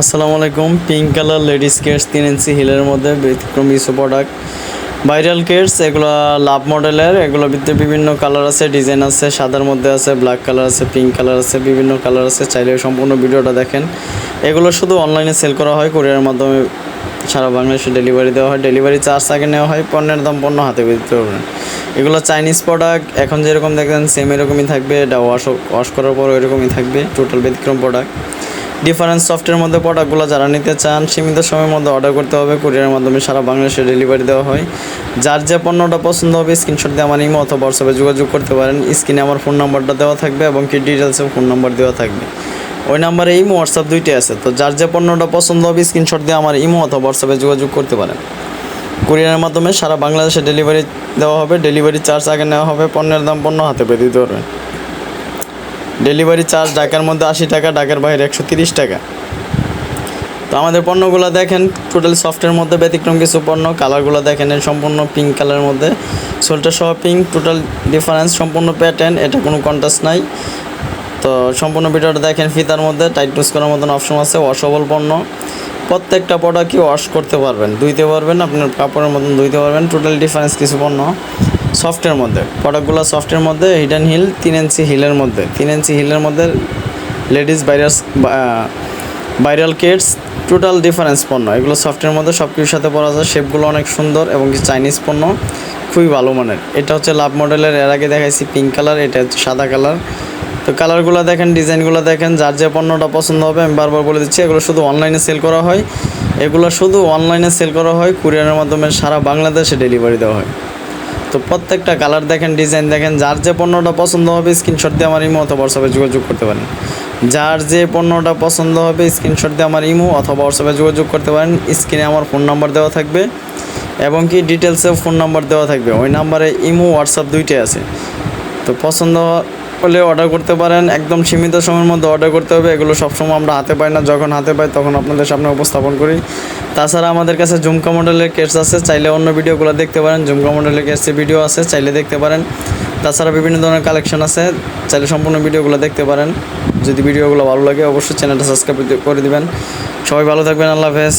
আসসালামু আলাইকুম। Pink colour ladies Keats তিন ইঞ্চি হিলের মধ্যে ব্যতিক্রম কিছু প্রোডাক্ট ভাইরাল কেটস এগুলো লাভ মডেলের এগুলোর ভিতরে বিভিন্ন কালার আছে ডিজাইন আছে, সাদার মধ্যে আছে ব্ল্যাক কালার আছে পিঙ্ক কালার আছে, বিভিন্ন কালার আছে। চাইলে সম্পূর্ণ ভিডিওটা দেখেন। এগুলো শুধু অনলাইনে সেল করা হয় কোরিয়ার মাধ্যমে সারা বাংলাদেশে ডেলিভারি দেওয়া হয়। ডেলিভারি চার্জ আগে নেওয়া হয়, পণ্যের দাম পণ্য হাতে দিতে পারবেন এগুলো চাইনিজ প্রোডাক্ট এখন যেরকম দেখেন সেম এরকমই থাকবে, এটা ওয়াশ ওয়াশ করার পর এরকমই থাকবে টোটাল ব্যতিক্রম প্রোডাক্ট ডিফারেন্স সফটের মধ্যে প্রোডাক্টগুলো যারা নিতে চান, সীমিত সময়ের মধ্যে অর্ডার করতে হবে কুরিয়ারের মাধ্যমে সারা বাংলাদেশে ডেলিভারি দেওয়া হয়। যার যে পণ্যটা পছন্দ হবে স্ক্রিনশট দিয়ে আমার ইমো অথবা হোয়াটসঅ্যাপে যোগাযোগ করতে পারেন। স্ক্রিনে আমার ফোন নাম্বারটা দেওয়া থাকবে এবং কি ডিটেলসে ফোন নাম্বার দেওয়া থাকবে। ওই নাম্বারে ইমো হোয়াটসঅ্যাপ দুইটাই আছে। তো যার যে পণ্যটা পছন্দ হবে স্ক্রিনশট দিয়ে আমার ইমো অথবা হোয়াটসঅ্যাপে যোগাযোগ করতে পারেন। কুরিয়ারের মাধ্যমে সারা বাংলাদেশে ডেলিভারি দেওয়া হবে ডেলিভারি চার্জ আগে নেওয়া হবে, পণ্যের দাম পণ্য হাতে পেয়ে দিতে পারবেন ডেলিভারি চার্জ ঢাকার মধ্যে আশি টাকা, ঢাকার বাইরে একশো তিরিশ টাকা। তো আমাদের পণ্যগুলো দেখেন টোটাল সফটের মধ্যে ব্যতিক্রম কিছু পণ্য কালারগুলো দেখেন সম্পূর্ণ পিঙ্ক কালারের মধ্যে। সোলটা সহ পিঙ্ক টোটাল ডিফারেন্স সম্পূর্ণ প্যাটার্ন এটা কোনো কন্ট্রাস্ট নাই। তো সম্পূর্ণ ভিডিওটা দেখেন ফিতার মধ্যে টাইট টুস করার মতন অপশন আছে ওয়াশেবল পণ্য। প্রত্যেকটা প্রোডাক্টই ওয়াশ করতে পারবেন, ধুইতে পারবেন, আপনার কাপড়ের মতন ধুইতে পারবেন টোটাল ডিফারেন্স কিছু পণ্য। সফটের মধ্যে। প্রোডাক্টগুলো সফটের মধ্যে হিডেন হিল তিন ইঞ্চি হিলের মধ্যে। তিন ইঞ্চি হিলের মধ্যে ladies virus viral kits total difference পণ্য। এগুলো সফটের মধ্যে সব কিছুর সাথে পরা যায়। শেপগুলো অনেক সুন্দর এবং চাইনিজ পণ্য। খুবই ভালো মানের। এটা হচ্ছে লাভ মডেলের এর আগে দেখাইছি পিঙ্ক কালার এটা হচ্ছে সাদা কালার তো কালারগুলো দেখেন ডিজাইনগুলো দেখেন, যার যে পণ্যটা পছন্দ হবে, আমি বারবার বলে দিচ্ছি, এগুলো শুধু অনলাইনে সেল করা হয়। এগুলো শুধু অনলাইনে সেল করা হয় কুরিয়ারের মাধ্যমে সারা বাংলাদেশে ডেলিভারি দেওয়া হয়। তো প্রত্যেকটা কালার দেখেন ডিজাইন দেখেন, যার যে পণ্যটা পছন্দ হবে স্ক্রিনশট দিয়ে আমার ইমো অথবা হোয়াটসঅ্যাপে যোগাযোগ করতে পারেন। যার যে পণ্যটা পছন্দ হবে স্ক্রিনশট দিয়ে আমার ইমো অথবা হোয়াটসঅ্যাপে যোগাযোগ করতে পারেন। স্ক্রিনে আমার ফোন নাম্বার দেওয়া থাকবে এবং কি ডিটেলসেও ফোন নাম্বার দেওয়া থাকবে। ওই নাম্বারে ইমো হোয়াটসঅ্যাপ দুইটাই আছে। তো পছন্দ হলে অর্ডার করতে পারেন। একদম সীমিত সময়ের মধ্যে অর্ডার করতে হবে। এগুলো সবসময় আমরা হাতে পাই না। যখন হাতে পাই তখন আপনাদের সামনে উপস্থাপন করি। তাছাড়া আমাদের কাছে ঝুমকা মডেলের কেস আছে। চাইলে অন্য ভিডিওগুলো দেখতে পারেন। ঝুমকা মডেলের কেটসের ভিডিও আছে। চাইলে দেখতে পারেন। তাছাড়া বিভিন্ন ধরনের কালেকশন আছে। চাইলে সম্পূর্ণ ভিডিওগুলো দেখতে পারেন। যদি ভিডিওগুলো ভালো লাগে, অবশ্যই চ্যানেলটা সাবস্ক্রাইব করে দিবেন। সবাই ভালো থাকবেন। আল্লাহ হাফেজ।